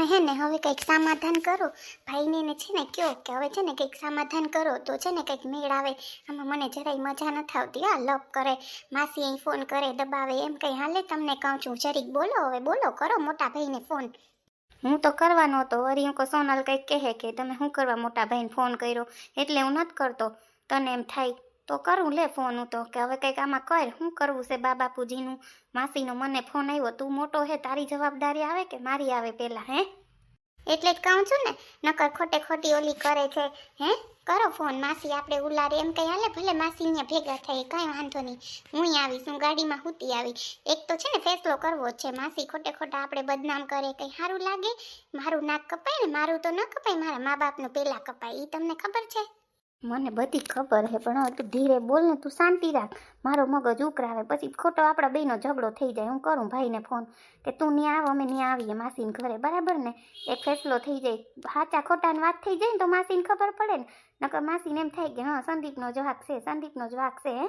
તમે હે ને હવે કંઈક સમાધાન કરો. ભાઈને ને છે ને કયો કે હવે છે ને કંઈક સમાધાન કરો તો છે ને કંઈક મેળ આવે. આમાં મને જરાય મજા નથી આવતી. હા, લપ કરે, માસી અહીં ફોન કરે, દબાવે, એમ કંઈ. હાલે તમને કહું છું. જરીક બોલો, હવે બોલો, કરો મોટા ભાઈને ફોન. હું તો કરવાનો હતો. વરી હું કહું, સોનલ કંઈક કહે કે તમે શું કરવા મોટા ભાઈને ફોન કર્યો? એટલે હું નથી કરતો. તને એમ થાય. તો કરું લે ફોન હું તો. કે હવે કંઈક આમાં કર, શું કરવું છે બા બાપુજીનું માસીનો મને ફોન આવ્યો તું મોટો હે, તારી જવાબદારી આવે કે મારી આવે પહેલાં, હે? એટલે જ કહું છું ને, નકર ખોટે ખોટી ઓલી કરે છે, હે? કરો ફોન માસી આપણે ઉલારે, એમ કંઈ હાલે? ભલે માસી અહીંયા ભેગા થાય, કાંઈ વાંધો નહીં. હું આવીશ, હું ગાડીમાં હૂતી આવી એક તો છે ને, ફેસલો કરવો છે, માસી ખોટે ખોટા આપણે બદનામ કરે, કંઈ સારું લાગે? મારું નાક કપાય ને, મારું તો ન કપાય, મારા મા બાપનું પહેલાં કપાય એ તમને ખબર છે? મને બધી ખબર હે, પણ હવે ધીરે બોલ ને, તું શાંતિ રાખ. મારો મગજ ઉકરાવે, પછી ખોટો આપણા બેનો ઝઘડો થઈ જાય. હું કરું ભાઈને ફોન કે તું ત્યાં આવ, અમે ત્યાં આવીએ માસીને ઘરે. બરાબર ને? એક ફેસલો થઈ જાય. સાચા ખોટાની વાત થઈ જાય ને તો માસીને ખબર પડે ને. નકર માસીને એમ થાય કે, હા, સંદીપનો જ વાક છે, સંદીપનો જ વાક છે, હે?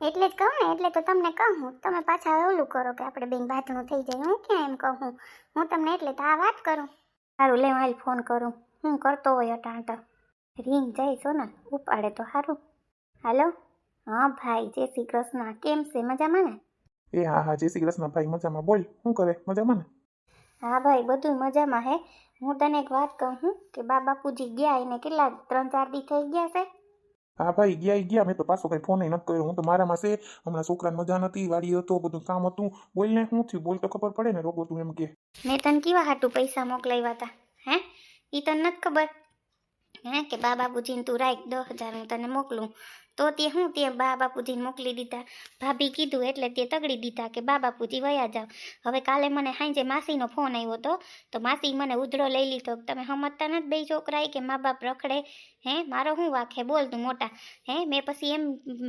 એટલે જ કહું ને, એટલે તો તમને કહું. તમે પાછા ઓલું કરો કે આપણે બેન બાથણું થઈ જાય. હું ક્યાં એમ કહું? હું તમને એટલે તો આ વાત કરું. સારું, લે હાલ ફોન કરું. હું કરતો હોય અટાણ તો રિંગ જાય સોના ઉપાડે તો સારું હાલો? હા ભાઈ જય શ્રી કૃષ્ણ. કેમ છે? મજામાં ને? એ હા હા જય શ્રી કૃષ્ણ ભાઈ મજામાં. બોલ શું કરે? મજામાં ને? હા ભાઈ બધું મજામાં હે. હું તને એક વાત કહું કે બા બાપુજી ગયા એને કેટલા ત્રણ ચાર દી થઈ ગયા છે? હા ભાઈ ગયા ગયા. મેં તો પાછો કંઈ ફોન નથી કર્યો. હું તો મારામાં છે. હમણાં છોકરાને મજા નથી વાડી હતો બધું કામ હતું. બોલ ને શું થયું? બોલ તો ખબર પડે ને રોગો તું એમ કે. મેં તને કેવા હાટું પૈસા મોકલાવ્યા હતા હે? એ તને નથી ખબર? હે, કે બા બાપુજીને તું રાખ દસ હજાર, હું તને મોકલું. તો તે હું તે બા બાપુજીને મોકલી દીધા. ભાભી કીધું એટલે તે તગડી દીધા કે બા બાપુજી વયા જાવ હવે કાલે મને સાંજે માસીનો ફોન આવ્યો હતો તો માસી મને ઉધડો લઈ લીધો તમે સમજતા નથી બે છોકરાએ કે મા બાપ રખડે? હે, મારો હું? વાંખે બોલ તું મોટા. હે, મેં પછી એમ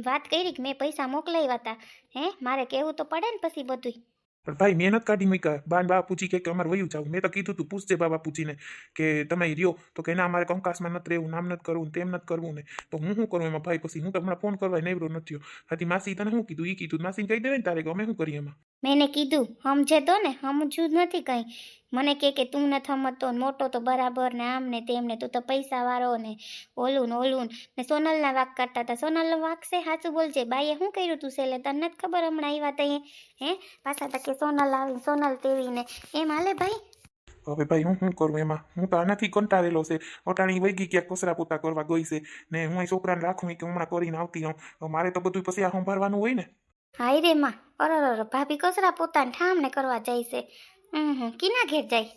વાત કરી કે મેં પૈસા મોકલાવ્યા હતા. હે, મારે કહેવું તો પડે ને પછી બધુંય. પણ ભાઈ મહેનત કાઢી મૂક્યા. બાન બાપુજી કે અમારે વયું જાવ મેં તો કીધું તું પૂછજે બા બાપુજીને કે તમે રહ્યો? તો કે ના, અમારે કંકાસમાં નથી રહેવું, નામ નથી કરવું તેમ નથી કરવું ને. તો હું શું કરું એમાં? ભાઈ, પછી હું તો હમણાં ફોન કરવા નેવરો નથી હતી માસી તને શું કીધું? એ કીધું, માસીને કહી દે ને તારે અમે શું કરીએ એમાં? મેં એને કીધું સમજે તો ને? સમજવું જ નથી કંઈ. મને કે કે, તું નથી સમજતો મોટો તો બરાબર ને આમ ને તેમ ને? તું તો પૈસા વાળો ને? ઓલું ને ઓલું ને? સોનલના વાક કરતા હતા. સોનલ વાક છે સાચું બોલજે. બાઈએ શું કર્યું તું સેલે? તને નથી ખબર હમણાં આવ્યા તઈ હે? પાછા તકે સોનલ આવી, સોનલ તેવી ને. એમ હાલે ભાઈ? હવે ભાઈ હું શું કરું એમાં? હું તો આનાથી કંટાળેલો છે. અટાણી વૈગી ક્યાંક કચરા પૂતા કરવા ગઈ છે. ને હું અહીં છોકરાને રાખું કે હમણાં કરીને આવતી હોઉં મારે તો બધું પછી આ સંભાળવાનું હોય ને? હાય રે માં અરર ભાભી કચરા પોતાને ઠામને કરવા જાય છે. હમ કીના ઘેર જાય?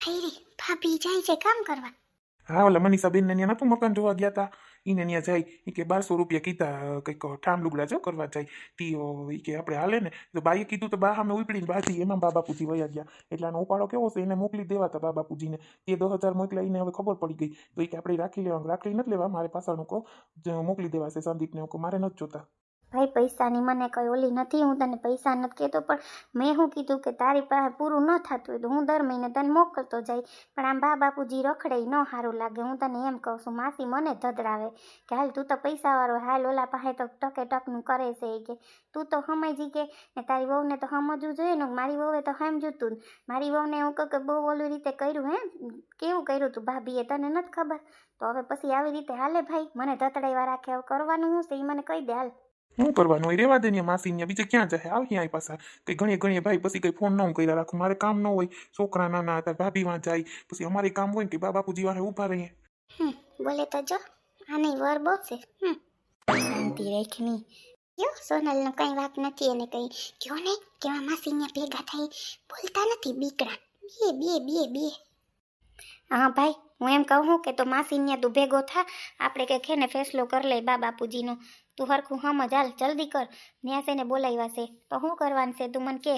હાય રે ભાભી જાય છે કામ કરવા. હા ઓલા મનીષાબેન ને ત્યાં નતું મકાન જોવા ગયા હતા ઈને ત્યાં જાય ઈ કે બારસો રૂપિયા કીધા કંઈક ઠામ લુગડા જો કરવા જાય. તીઓ ઈ કે આપણે હાલે ને. તો બાઈએ કીધું તો બા અમે ઉપડીને બાજી એમાં બા બાપુજી વયા ગયા. એટલે આનો ઉપાડો કેવો છે? એને મોકલી દેવાતા બા બાપુજીને તે દસ હજાર મોકલા એને હવે ખબર પડી ગઈ. તો ઈ કે આપણે રાખી લેવાનું રાખી નથી લેવા મારે પાછળનું કહો મોકલી દેવા છે સંદીપને કહું મારે નથી જોતા. ભાઈ, પૈસાની મને કઈ ઓલી નથી, હું તને પૈસા નથી કહેતો, પણ મેં શું કીધું કે તારી પાસે પૂરું ન થતું હોય તો હું દર મહિને તને મોકલતો જાય પણ આમ બા બાપુજી રખડે ન સારું લાગે, હું તને એમ કહું છું, માસી મને ધધરાવે કે હાલ તું તો પૈસાવાળો હાલ ઓલા પાસે તો ટકે ટકનું કરે છે એ કે. તું તો સમજી કે, ને તારી વહુને તો સમજવું જોઈએ ને, મારી વહુએ તો સમજ્યું તું મારી વહુને હું કહું કે બહુ ઓલી રીતે કર્યું હે, કેવું કર્યું તું ભાભીએ, તને નથી ખબર? તો હવે પછી આવી રીતે હાલે ભાઈ, મને ધતડાઈવા રાખે કરવાનું શું છે એ મને કહી દે, હાલ. શું કરવાનું એ રેવા દે ને માસી ને બીજે ક્યાં જશે આવ અહીં પાછા કંઈ ઘણી ઘણી ભાઈ પછી કંઈ ફોન ન હું કર્યા રાખું મારે કામ ન હોય છોકરા નાના હતા ભાભી વાં જાય પછી અમારે કામ હોય ને કે બા બાપુજી ઊભા રહીએ બોલે તો જો આને વર બહુ શાંતિ રાખની યો સોનલનો કઈ વાત નથી એને કઈ કયો ને કેવા માસીને ભેગા થઈ બોલતા નથી બીકડા બે બે બે બે હા ભાઈ હું એમ કહું કે તો માસીને તું ભેગો થા આપણે કે ખેને ફેસલો કરી લઈ બા બાપુજીનો તું હરખું સમજ હાલ જલ્દી કર. ન્યા છે ને બોલાવ્યા છે. તો શું કરવાનું છે? તું મને કે.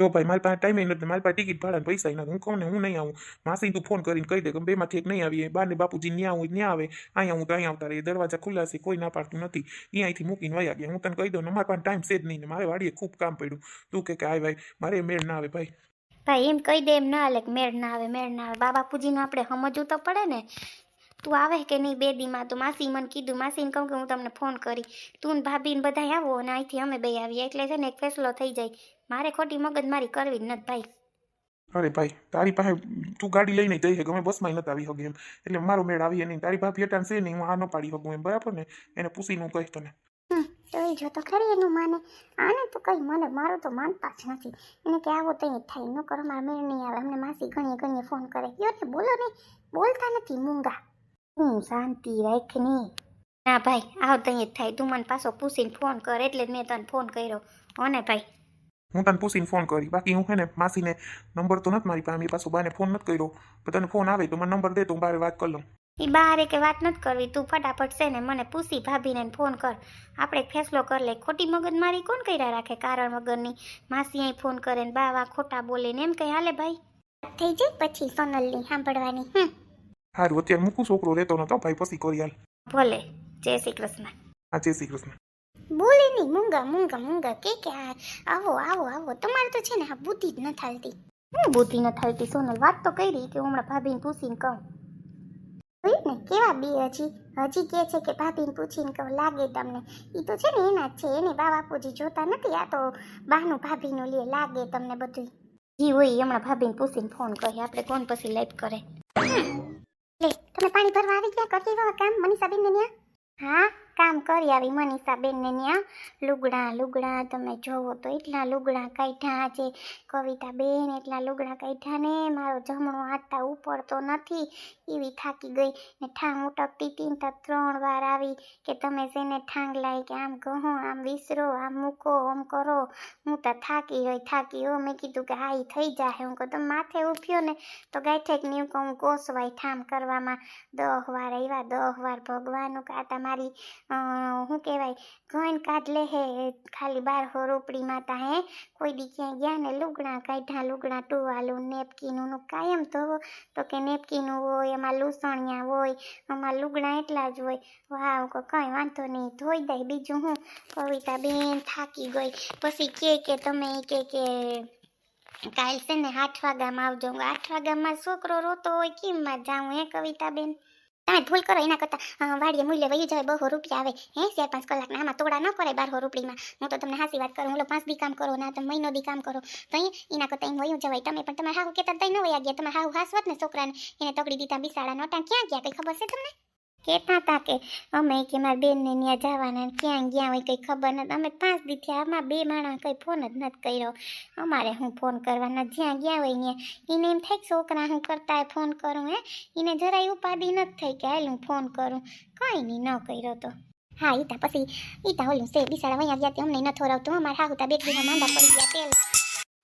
જો ભાઈ મારી પાસે ટાઈમ નથી મારી પાસે ટિકિટ ભાડા પૈસા નથી. હું કહું ને હું નહીં આવું. માસી તું ફોન કરીને કહી દે કે બેમાંથી એક નહીં આવીએ. બાર ને બાપુજી ન્યા આવું ન્યા આવે. અહીંયા હું તો અહીંયા આવતા રહીએ. દરવાજા ખુલ્લા છે કોઈ ના પાડતું નથી. અહીંયાથી મૂકીને વયા ગયા. હું તને કહી દઉં મારી પાસે ટાઈમ છે જ નહીં ને મારે વાડીએ ખૂબ કામ પડ્યું. તું કે આય ભાઈ મારે મેળ ના આવે ભાઈ. ભાઈ એમ કહી દે એમ ના હાલે મેળ ના આવે મેળ ના આવે. બા બાપુજીને આપણે સમજવું તો પડે ને. તું આવે કે નહીં બે દીમાં? તો માસી મને કીધું માસીને કહું કે હું તમને ફોન કરી. તું ને ભાભી ને બધા આવો અને અહીંથી અમે બે આવીએ. એટલે છે ને એક ફેસલો થઈ જાય. મારે ખોટી મગજ મારી કરવી જ નથી ભાઈ. અરે ભાઈ તારી પાસે તું ગાડી લઈને જઈ હે ગમે બસમાં નથી આવી શકે એમ. એટલે મારો મેળ આવી નહીં. તારી ભાભી અટાણ છે નહીં હું આ ન પાડી શકું એમ. બરાબર ને? એને પૂછીને હું કહીશ તને. હમ તોય જો તો ખરી એનું માને. આને તો કઈ મને મારો તો માનતા જ નથી. એને કે આવો તો થાય. ન કરો મારા મેળ નહીં આવે. અમને માસી ઘણીએ ઘણીએ ફોન કરે. યો ને બોલો ને. બોલતા નથી મૂંગા. હું શાંતિ રાખની ના ભાઈ આવ તઈ જ થાય. તું મને પાછો પૂછીને ફોન કર એટલે જ મેં તને ફોન કર્યો. હો ને ભાઈ? હું તને પૂછીને ફોન કરી. બાકી હું હે ને માસીને નંબર તો નથી મારી પાસે મેં પાછો બાને ફોન નથી કર્યો. પણ તને ફોન આવે તો મને નંબર દે તો હું બારે વાત કરી લઉં. એ બારે કે વાત નથી કરવી. તું ફટાફટ છે ને મને પૂછી ભાભીને ફોન કર. આપણે ફેસલો કરી લે. ખોટી મગજ મારી કોણ કર્યા રાખે કારણ વગરની? માસી અહીં ફોન કરે ને બાવા ખોટા બોલે ને એમ કઈ હાલે ભાઈ? થઈ જાય પછી સોનલની સાંભળવાની. હમ. સારું અત્યારે મૂકું છોકરો રહેતો નતો ભાઈ પછી કરી હાલ ભલે. જય શ્રી કૃષ્ણ. હા જય શ્રી કૃષ્ણ. બોલે નહીં મૂંગા મૂંગા મૂંગા કે કે આ આવો આવો આવો. તમારે તો છે ને આ બુદ્ધિ જ ન થાલતી. હું બુદ્ધિ ન થાલતી સોનલ? વાત તો કરી કે હમણાં ભાભીને પૂછીને કહું. જોયું ને કેવા બે હજી? હજી કે છે કે ભાભીને પૂછીને કહું લાગે તમને. એ તો છે ને એના જ છે એને બા બાપુજી જોતા નથી આ તો બાનું ભાભીનું લે લાગે તમને બધું જી હોય હમણાં ભાભીને પૂછીને ફોન કરી આપણે કોણ પછી લાઈટ કરે? લે તમે પાણી ભરવા આવી ગયા? કરતી રહો કામ મનીષાબેન ને ન્યા. હા? કામ કરી આવી મનીષાબેનને ત્યાં. લુગડા લુગડા તમે જોવો તો એટલા લુગડા કાઢ્યા છે. કવિતાબેન એટલા લુગડા કાઢ્યા ને મારો જમણો હાથ ઉપડતો નથી. એવી થાકી ગઈ ને ઠાંગ ઉટકતી હતી તો ત્રણ વાર આવી કે તમે જેને ઠાંગ લાવી કે આમ કહો આમ વિસરો આમ મૂકો આમ કરો. હું તો થાકી હોય થાકી હો મેં કીધું કે હા થઈ જાય હું કહું તમે માથે ઉઠ્યો ને તો ગાંઠેક એવું કહું કોસવાય ઠામ કરવામાં. દહ વાર આવ્યા દહ વાર ભગવાનનું કાતા અ, શું કહેવાય ઘણ કાઢ લે હે ખાલી બાર હો રોપડી માતા હે કોઈ દી ક્યાંય ગયા ને લુગડા કાઢ્યા લુગડા ટુવાલું નેપકીનું નું કાયમ ધોવો તો કે નેપકીનું હોય એમાં લૂસણિયા હોય આમાં લુગડા એટલા જ હોય વાવ કો કંઈ વાંધો નહીં ધોઈ દઈ બીજું હું કવિતા બેન થાકી ગઈ પછી કે કે તમે ઈ કે કે કાલ છે ને આઠ વાગ્યામાં આવજો હું આઠ વાગ્યામાં છોકરો રોતો હોય કેમ માં જાઉં હે કવિતાબેન તમે ભૂલ કરો એના કરતાં વાડીએ મૂલ્ય વહી જાય, બહુ રૂપિયા આવે. હે, ચાર પાંચ કલાકના, આમાં તોડા ન કરાય બાર રૂપિયામાં હું તો તમને હાસી વાત કરું, હું પાંચ દી કામ કરો, ના તમે મહિનો દી કામ કરો. તો એના કરતાં એમ વયું જવાય. તમે પણ તમારે હાહુ કહેતા તઈ ન વયા ગયા. તમારે હાહુ હાસવત ને છોકરાને. એને તકડી દીધા બિસાડા નોટા ક્યાં ગયા? કઈ ખબર છે તમને? કહેતા હતા કે અમે કે મારા બેનને ત્યાં જવાના ક્યાં ગયા હોય કંઈ ખબર નથી. અમે પાંચ દી આમાં બે માણસ કંઈ ફોન જ નથી કર્યો. અમારે હું ફોન કરવાના જ્યાં ગયા હોય ત્યાં એને એમ થાય છોકરા હું કરતા ફોન કરું, હે? એને જરાય ઉપાધિ નથી થઈ કે હાલ હું ફોન કરું. કંઈ નહીં, ન કર્યો તો. હા ઈતા પછી ઈતા ઓલું છે, બિસાડા વઅહીંયા ગયા તે અમને ન થોરાવતું અમારે હાહુ તા બે દીના માંદા પડી ગયા તેલ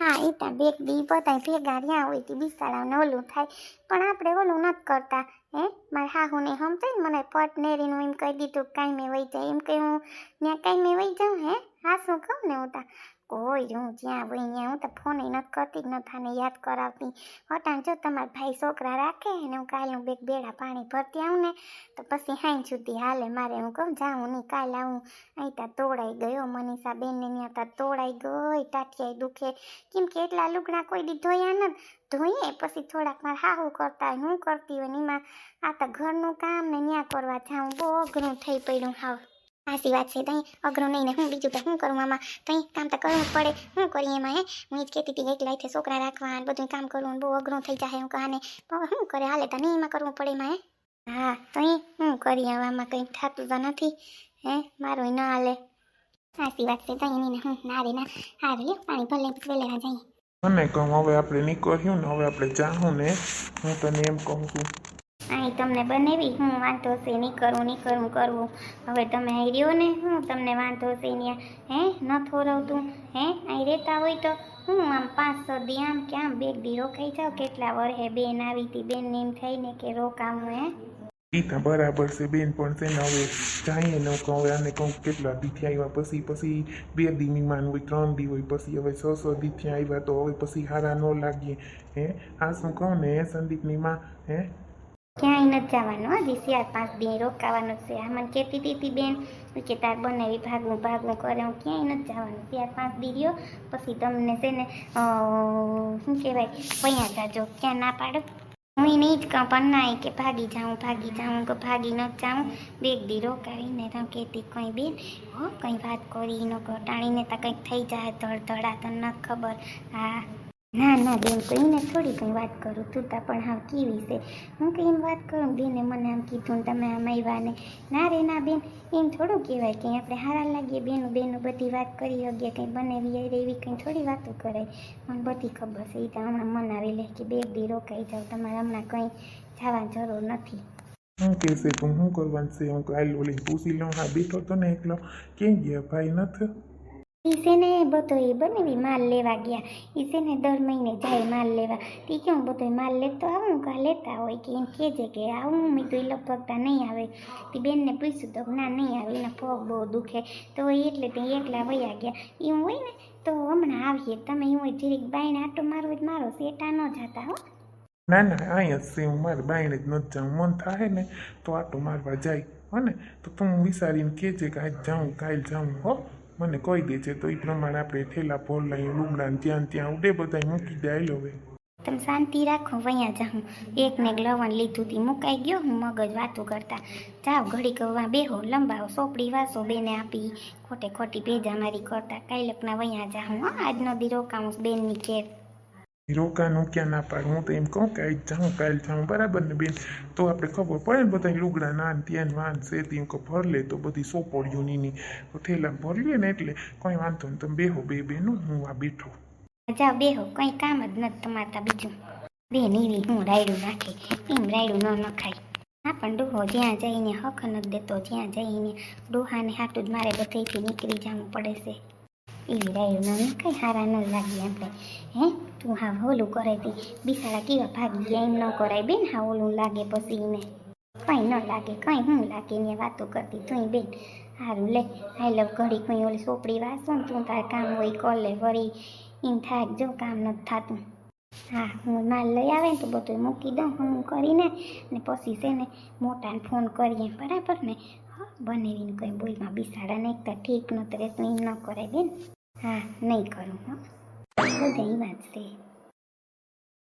હા ઈતા બે દી બધાય ભેગા રહ્યા હોય તે બિસાડાને ઓલું થાય. પણ આપણે ઓલું નથી કરતા, હે? મારા હાહુને સમજાય ને મને પટ નેરીનું એમ કહી દીધું કાંઈ મેં વહી જાય. એમ કે હું ત્યાં કાંઈ મેં વહી જાઉં, હે? હા, શું કહું ને હું તા કોઈ હું જ્યાં વહી ત્યાં, હું તો ફોન નથી કરતી જ નથી યાદ કરાવતી. હટાણ જો તમારા ભાઈ છોકરા રાખે અને હું કાલનું બેગ બેડા પાણી ભરતી આવું ને, તો પછી હાઈ સુધી હાલે મારે. હું કહું, જાઉં નહીં, કાલ આવું. અહીં ત્યાં તોડાઈ ગયો મનીષા બેનને ત્યાં ત્યાં તોડાઈ ગઈ ટાટિયાઈ દુખે. કેમ કે એટલા લુગડા કોઈ દી ધોયા નથી ધોઈએ પછી થોડાક મારે હાહુ કરતા હોય. હું કરતી હોય ને એમાં આ તો ઘરનું કામ ને ન્યા કરવા જાઉં. બહુ અઘરું થઈ પડ્યું હાવ. સાચી વાત છે, તઈ અઘરું નહીં ને હું બીજું તો શું કરું આમાં? તઈ કામ તો કરવું જ પડે. શું કરીએ એમાં, હે? હું જ કહેતી હતી એક લાઈફે છોકરા રાખવા ને બધું કામ કરવું બહુ અઘરું થઈ જાય હું પણ શું કરે? હાલે તો નહીં એમાં કરવું પડે એમાં, હે? હા, તઈ શું કરીએ આમાં કંઈ થતું તો નથી, હે? મારું ના હાલે. સાચી વાત છે, તઈ નહીં ને હું ના રે ના. હારે પાણી ભલે વેલેવા લેવા જઈએ મને કહું, હવે આપણે નીકળ્યું ને, હવે આપણે જાઉં ને. હું તને એમ કહું છું અહીં તમને બનાવી, હું વાંધો છે નહીં કરું, નહીં કરવું કરવું હવે તમે અહીં રહ્યો ને, હું તમને વાંધો છે ત્યાં હે ન થોરવતું હે, અહીં રહેતા હોય તો હું આમ પાંચ છ દી આમ કે આમ બે દી રોકાઈ જાવ કેટલા વર્ષે બેન આવી હતી બેન એમ થઈને કે રોકાવું, હે? બરાબર છે, બેન પણ છે ને હવે જાઈએ ને કહું હવે આને કહું કેટલા દીથી આવ્યા? પછી પછી બે દી મહેમાન હોય, ત્રણ દી હોય, પછી હવે છ છ દીથી આવ્યા તો હવે પછી હારા ન લાગીએ. હે, આ શું કહું ને, હે, સંદીપની માં, હે? ક્યાંય નથી જવાનું હજી ચાર પાંચ બે રોકાવાનું છે. આ મને કહેતી હતી બેન કે તાર બનાવી ભાગવું ભાગવું કરે, હું ક્યાંય નથી જવાનું. ચાર પાંચ દી રહ્યો, પછી તમને છે ને શું કહેવાય પૈયા જાજો. ક્યાં ના પાડો. હું એને જ કહું, પણ ના કે ભાગી જાઉં ભાગી જાઉં કે ભાગી ન જાઉં. બે દી રોકાવીને તો કહેતી કંઈ બેન, હો, કંઈ વાત કરી ન ઘટાડીને તો કંઈક થઈ જાય, ધડધડા તો ન ખબર. હા ના ના, બેન કોઈને થોડી કંઈ વાત કરું, તું તા પણ હાવ કેવી છે? હું કહીને વાત કરું બેને મને આમ કીધું તમે આમ આવ્યા ને. ના રે, ના, બેન, એમ થોડું કહેવાય કે આપણે હારા લાગીએ, બેનું બેનું, બધી વાત કરી શકીએ કંઈ બનેવી એવી કંઈ થોડી વાતો કરાય. મને બધી ખબર છે એ તો હમણાં મનાવી લે કે બે દી રોકાઈ જાવ તમારે હમણાં કંઈ જવાની જરૂર નથી. હું કહેશે, તું શું કરવાનું છે? હું કાલ ઓલી પૂછી લઉં, હા, બેઠો તો ને એકલો. ક્યાં ગયા, ભાઈ, નથી? ઈ છે ને બધો એ બને માલ લેવા ગયા. છે ને દર મહિને જાય માલ લેવા. તી કેમ બધો માલ લેતો આવું કા લેતા હોય કે એમ કહેજે કે આવું મેં તો એ લગભગ નહીં આવે. તે બેનને પૂછ્યું તો ના નહીં આવે, એના પગ બહુ દુખે. તો એટલે તે એકલા વયા ગયા. એવું હોય ને તો હમણાં આવીએ. તમે એવું હોય જીરીક બાઈને આટો મારો જ મારો સેટા ન જતા હો. ના ના, અહીંયા છે હું બાઈને જ નથી જાઉં. મન થાય ને તો આટો મારવા જાય. હને તો તું વિચારીને કહેજે કે આજ જાઉં, કાલ જાઉં, હો? મને કહી દેજે તો એ પ્રમાણે આપણે થેલા ભોર લઈ લુગડા ત્યાં ત્યાં ઉડે બધા મૂકી દે હવે. તમે શાંતિ રાખો, વયા જાઉં એક ને લવણ લીધું તી મુકાઈ ગયો હું મગજ વાતું કરતા. જાઓ ઘડી કરવા બેહો, લંબાવો, સોપડી વાસો બેને આપી. ખોટે ખોટી ભેજા મારી કરતા. કાંઈ વયા જાઉં હું, આજનો દી રોકાવું બેનની ઘેર. રોકાનું ક્યાં ના પાડું હું તો એમ કહું કે આજ જાઉં કાલ જાઉં બરાબર ને બેન તો આપણે ખબર પડે ને બધા લુગડા ના ને ત્યાં વાન છે તેમ કે ભર લે તો બધી સોપડીઓ ની તો થેલા ભર લે ને એટલે કંઈ વાંધો નહીં તમે બેહો બે બેનું હું આ બેઠો જાઓ બેહો કંઈ કામ જ નથી તમારા બીજું બેન એવી હું રાયડું નાખે એમ રાયડું ન નખાય હા પણ ડોહો જ્યાં જઈને હક નથી દેતો જ્યાં જઈને ડોહાને હાટું જ મારે બધેથી નીકળી જવું પડે છે એવી રાયડું ન નખાય હારા ન લાગી આપણે હે તું હા હોલું કરાવી બિસાડા કેવા ભાગી ગયા એમ ન કરાય. બેન હા ઓલું લાગે પછી એને. કંઈ ન લાગે, કંઈ હું લાગે ને વાતો કરતી તું બેન. સારું લે આઈ લવ ઘડી કોઈ ઓલી સોપડી વાંચો ને તું તારે કામ હોય કોલે વળી એમ થાય જો કામ નથી થતું. હા, હું માલ લઈ આવે ને તો બધું મૂકી દઉં, હું કરીને ને પછી છે ને મોટાને ફોન કરીએ. બરાબર ને? હા, બનેવીને કંઈ બોલમાં બિસાડા ને એક તો ઠીક નહોતું રહેતું, એમ ન કરાય બેન. હા, નહીં કરું, હા. બધા વાત છે